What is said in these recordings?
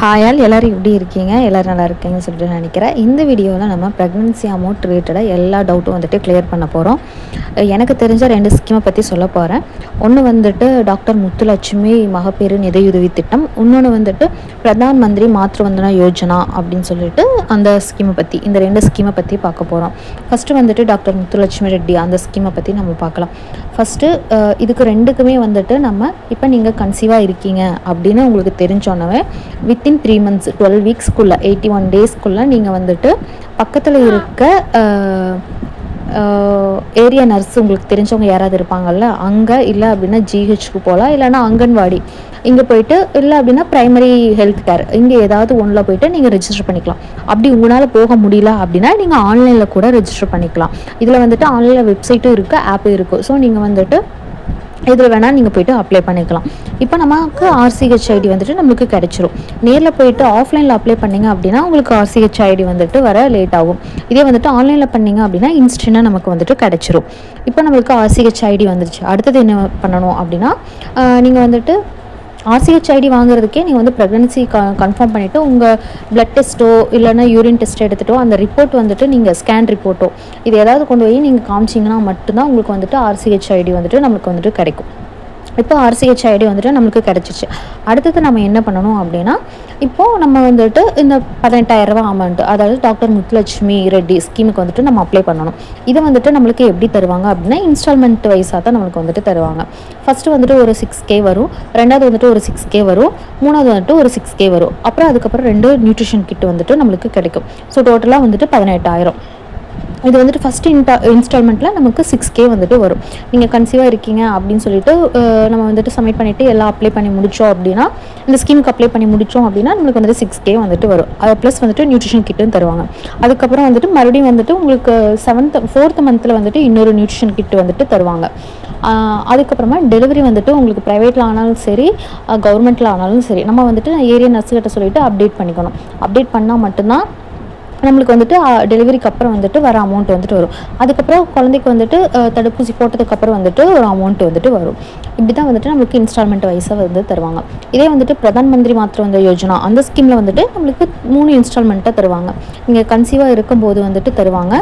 ஹாயால் எல்லோரும் எப்படி இருக்கீங்க? எல்லோரும் நல்லா இருக்கீங்கன்னு சொல்லிட்டு நினைக்கிறேன். இந்த வீடியோவில் நம்ம ப்ரெக்னென்சி அமௌண்ட் ரிலேட்டடாக எல்லா டவுட்டும் வந்துட்டு கிளியர் பண்ண போகிறோம் எனக்கு தெரிஞ்ச ரெண்டு ஸ்கீமை பற்றி சொல்ல போகிறேன் ஒன்று வந்துட்டு டாக்டர் முத்துலட்சுமி மகப்பேறு நிதியுதவி திட்டம். இன்னொன்று வந்துட்டு பிரதான் மந்திரி மாத்ரு வந்தனா யோஜனா அப்படின்னு சொல்லிட்டு அந்த ஸ்கீமை பற்றி இந்த ரெண்டு ஸ்கீமை பற்றி பார்க்க போகிறோம் ஃபஸ்ட்டு வந்துட்டு டாக்டர் முத்துலட்சுமி ரெட்டி அந்த ஸ்கீமை பற்றி நம்ம பார்க்கலாம். ஃபஸ்ட்டு இதுக்கு ரெண்டுக்குமே வந்துட்டு நம்ம இப்போ நீங்கள் கன்சீவாக இருக்கீங்க அப்படின்னு உங்களுக்கு தெரிஞ்சோன்னவே வித்தின் த்ரீ மந்த்ஸ் டுவெல் வீக்ஸ்க்குள்ளே எயிட்டி ஒன் டேஸ்க்குள்ளே நீங்கள் வந்துட்டு பக்கத்தில் இருக்க ஏரியா நர்ஸ் உங்களுக்கு தெரிஞ்சவங்க யாராவது இருப்பாங்கல்ல அங்கே இல்லை அப்படின்னா ஜிஹெச்க்கு போகலாம் இல்லைனா அங்கன்வாடி. இங்கே போயிட்டு இல்லை அப்படின்னா ப்ரைமரி ஹெல்த் கேர் இங்கே ஏதாவது ஒன்றில் போயிட்டு நீங்கள் ரெஜிஸ்டர் பண்ணிக்கலாம். அப்படி உங்களால் போக முடியல அப்படின்னா நீங்கள் ஆன்லைனில் கூட ரெஜிஸ்டர் பண்ணிக்கலாம். இதில் வந்துட்டு ஆன்லைனில் வெப்சைட்டும் இருக்குது ஆப்பும் இருக்குது ஸோ நீங்கள் வந்துட்டு இதில் வேணால் நீங்கள் போய்ட்டு அப்ளை பண்ணிக்கலாம். இப்போ நமக்கு ஆர்சிஹெச் ஐடி வந்துட்டு நம்மளுக்கு கிடச்சிரும். நேரில் போயிட்டு ஆஃப்லைனில் அப்ளை பண்ணிங்க அப்படின்னா உங்களுக்கு ஆர்சிஹெச் ஐடி வந்துட்டு வர லேட் ஆகும். இதே வந்துட்டு ஆன்லைனில் பண்ணிங்க அப்படின்னா இன்ஸ்டன்ட்டாக நமக்கு வந்துட்டு கிடச்சிரும். இப்போ நம்மளுக்கு ஆர்சிஹெச் ஐடி வந்துருச்சு. அடுத்தது என்ன பண்ணணும் அப்படின்னா நீங்கள் வந்துட்டு ஆர்சிஹெச் ஐடி வாங்குறதுக்கே நீங்கள் வந்து ப்ரெக்னன்சி க கன்ஃபார்ம் பண்ணிவிட்டு உங்கள் ப்ளட் டெஸ்ட்டோ இல்லைனா யூரின் டெஸ்ட் எடுத்துகிட்டோ அந்த ரிப்போர்ட் வந்துட்டு நீங்கள் ஸ்கேன் ரிப்போர்ட்டோ இது ஏதாவது கொண்டு போய் நீங்கள் காமிச்சிங்கன்னா மட்டும்தான் உங்களுக்கு வந்துட்டு ஆர்சிஹெச் ஐடி வந்துட்டு நம்மளுக்கு வந்துட்டு கிடைக்கும். இப்போ ஆர்சிஹெச் ஐடி வந்துட்டு நம்மளுக்கு கிடச்சிச்சு. அடுத்தது நம்ம என்ன பண்ணணும் அப்படின்னா இப்போது நம்ம வந்துட்டு இந்த பதினெட்டாயிரரூபா அமௌண்ட் அதாவது டாக்டர் முத்துலட்சுமி ரெட்டி ஸ்கீமுக்கு வந்துட்டு நம்ம அப்ளை பண்ணணும். இதை வந்துட்டு நம்மளுக்கு எப்படி தருவாங்க அப்படின்னா இன்ஸ்டால்மெண்ட் வைஸாக தான் நம்மளுக்கு வந்துட்டு தருவாங்க. ஃபஸ்ட்டு வந்துட்டு ஒரு சிக்ஸ் கே வரும். ரெண்டாவது வந்துட்டு ஒரு சிக்ஸ் கே வரும். மூணாவது வந்துட்டு ஒரு சிக்ஸ் கே வரும். அப்புறம் அதுக்கப்புறம் ரெண்டு நியூட்ரிஷன் கிட் வந்துட்டு நம்மளுக்கு கிடைக்கும். ஸோ டோட்டலாக வந்துட்டு பதினெட்டாயிரம். இது வந்துட்டு ஃபஸ்ட்டு இன்டா இன்ஸ்டால்மெண்ட்டில் நமக்கு சிக்ஸ் கே வந்துட்டு வரும். நீங்கள் கன்சீவாக இருக்கீங்க அப்படின்னு சொல்லிட்டு நம்ம வந்துட்டு சப்மிட் பண்ணிவிட்டு எல்லாம் அப்ளை பண்ணி முடித்தோம் அப்படின்னா இந்த ஸ்கீமுக்கு அப்ளை பண்ணி முடித்தோம் அப்படின்னா நம்மளுக்கு வந்துட்டு சிக்ஸ் கே வந்துட்டு வரும். அது ப்ளஸ் வந்துட்டு நியூட்ரிஷன் கிட்டும் தருவாங்க. அதுக்கப்புறம் வந்துட்டு மறுபடியும் வந்துட்டு உங்களுக்கு செவன்த் ஃபோர்த் மந்தில் வந்துட்டு இன்னொரு நியூட்ரிஷன் கிட் வந்துட்டு தருவாங்க. அதுக்கப்புறமா டெலிவரி வந்துட்டு உங்களுக்கு ப்ரைவேட்டில் ஆனாலும் சரி கவர்மெண்ட்டில் ஆனாலும் சரி நம்ம வந்துட்டு ஏரியா நர்ஸுக்கிட்ட சொல்லிவிட்டு அப்டேட் பண்ணிக்கணும். அப்டேட் பண்ணால் மட்டும்தான் நம்மளுக்கு வந்துட்டு டெலிவரிக்கு அப்புறம் வந்துட்டு வர அமௌண்ட் வந்துட்டு வரும். அதுக்கப்புறம் குழந்தைக்கு வந்துட்டு தடுப்பூசி போட்டதுக்கப்புறம் வந்துட்டு ஒரு அமௌண்ட் வந்துட்டு வரும். இப்படி தான் வந்துட்டு நம்மளுக்கு இன்ஸ்டால்மெண்ட் வைஸாக வந்து தருவாங்க. இதே வந்துட்டு பிரதான் மந்திரி மாத்திரம் வந்த யோஜனா அந்த ஸ்கீமில் வந்துட்டு நம்மளுக்கு மூணு இன்ஸ்டால்மெண்ட்டாக தருவாங்க. இங்கே கன்சீவாக இருக்கும்போது வந்துட்டு தருவாங்க.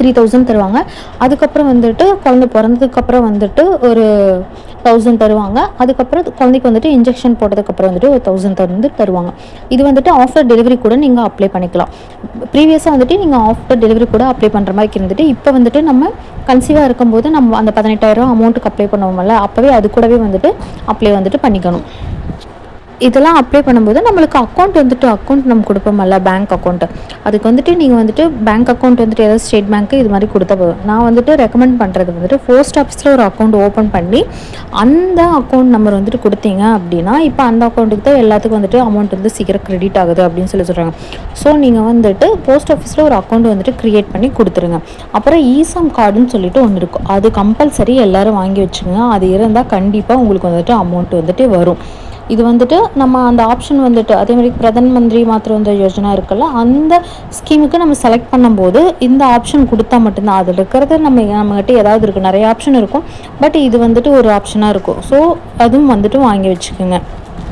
த்ரீ தௌசண்ட் தருவாங்க. அதுக்கப்புறம் வந்துட்டு குழந்தை பிறந்ததுக்கப்புறம் வந்துட்டு ஒரு தௌசண்ட் தருவாங்க. அதுக்கப்புறம் குழந்தைக்கு வந்துட்டு இன்ஜெக்ஷன் போட்டதுக்கப்புறம் வந்துட்டு ஒரு தௌசண்ட் தந்து தருவாங்க. இது வந்துட்டு ஆஃப்டர் டெலிவரி கூட நீங்கள் அப்ளை பண்ணிக்கலாம். ப்ரீவியஸாக வந்துட்டு நீங்கள் ஆஃப்டர் டெலிவரி கூட அப்ளை பண்ணுற மாதிரி இருந்துட்டு இப்போ வந்துட்டு நம்ம கன்சீவாக இருக்கும்போது நம்ம அந்த பதினெட்டாயிரம் அமௌண்ட்டுக்கு அப்ளை பண்ணுவோம்ல அப்போவே அது கூடவே வந்துட்டு அப்ளை வந்துட்டு பண்ணிக்கணும். இதெல்லாம் அப்ளை பண்ணும்போது நம்மளுக்கு அக்கௌண்ட் வந்துட்டு அக்கௌண்ட் நம்ம கொடுப்போம்ல பேங்க் அக்கௌண்ட்டு அதுக்கு வந்துட்டு நீங்கள் வந்துட்டு பேங்க் அக்கௌண்ட் வந்துட்டு ஏதாவது ஸ்டேட் பேங்க்கு இது மாதிரி கொடுத்தா போதும். நான் வந்துட்டு ரெக்கமெண்ட் பண்ணுறது வந்துட்டு போஸ்ட் ஆஃபீஸில் ஒரு அக்கௌண்ட் ஓப்பன் பண்ணி அந்த அக்கௌண்ட் நம்பர் வந்துட்டு கொடுத்தீங்க அப்படின்னா இப்போ அந்த அக்கௌண்ட்டுக்கு தான் எல்லாத்துக்கும் வந்துட்டு அமௌண்ட் வந்து சீக்கிரம் கிரெடிட் ஆகுது அப்படின்னு சொல்லி சொல்கிறாங்க ஸோ நீங்கள் வந்துட்டு போஸ்ட் ஆஃபீஸில் ஒரு அக்கௌண்ட் வந்துட்டு க்ரியேட் பண்ணி கொடுத்துருங்க. அப்புறம் ஈசம் கார்டுன்னு சொல்லிட்டு ஒன்று இருக்கும். அது கம்பல்சரி எல்லோரும் வாங்கி வச்சுங்க அது இருந்தால் கண்டிப்பாக உங்களுக்கு வந்துட்டு அமௌண்ட் வந்துட்டு வரும். இது வந்துட்டு நம்ம அந்த ஆப்ஷன் வந்துட்டு அதே மாதிரி பிரதான் மந்திரி மாத்திரம் வந்த யோஜனா இருக்குல்ல அந்த ஸ்கீமுக்கு நம்ம செலக்ட் பண்ணும்போது இந்த ஆப்ஷன் கொடுத்தா மட்டும்தான். அதில் இருக்கிறது நம்ம நம்மகிட்ட ஏதாவது இருக்குது நிறைய ஆப்ஷன் இருக்கும். பட் இது வந்துட்டு ஒரு ஆப்ஷனாக இருக்கும். ஸோ அதுவும் வந்துட்டு வாங்கி வச்சுக்கோங்க.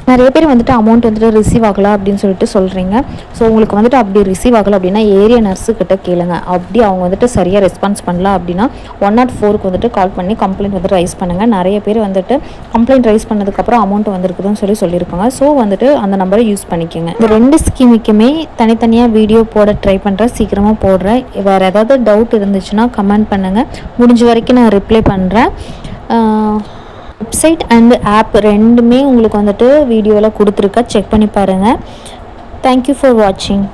நிறைய பேர் வந்துட்டு அமௌண்ட் வந்துட்டு ரிசீவ் ஆகலை அப்படின்னு சொல்லிட்டு சொல்கிறீங்க ஸோ உங்களுக்கு வந்துட்டு அப்படி ரிசீவ் ஆகலை அப்படின்னா ஏரியா நர்ஸுக்கிட்ட கேளுங்க. அப்படி அவங்க வந்துட்டு சரியாக ரெஸ்பான்ஸ் பண்ணல அப்படின்னா ஒன் நாட் ஃபோருக்கு வந்துட்டு கால் பண்ணி கம்ப்ளைண்ட் வந்துட்டு ரைஸ் பண்ணுங்கள் நிறைய பேர் வந்துட்டு கம்ப்ளைண்ட் ரைஸ் பண்ணதுக்கப்புறம் அமௌண்ட் வந்திருக்குதுன்னு சொல்லி சொல்லியிருக்காங்க ஸோ வந்துட்டு அந்த நம்பரை யூஸ் பண்ணிக்கோங்க. இந்த ரெண்டு ஸ்கீமுக்குமே தனித்தனியாக வீடியோ போட ட்ரை பண்ணுறேன் சீக்கிரமாக போடுறேன். வேறு ஏதாவது டவுட் இருந்துச்சுன்னா கமெண்ட் பண்ணுங்கள் முடிஞ்ச வரைக்கும் நான் ரிப்ளை பண்ணுறேன் வெப்சைட் அண்ட் ஆப் ரெண்டுமே உங்களுக்கு வந்துட்டு வீடியோவில் கொடுத்துருக்கா. செக் பண்ணி பாருங்கள் தேங்க்யூ ஃபார் வாட்சிங்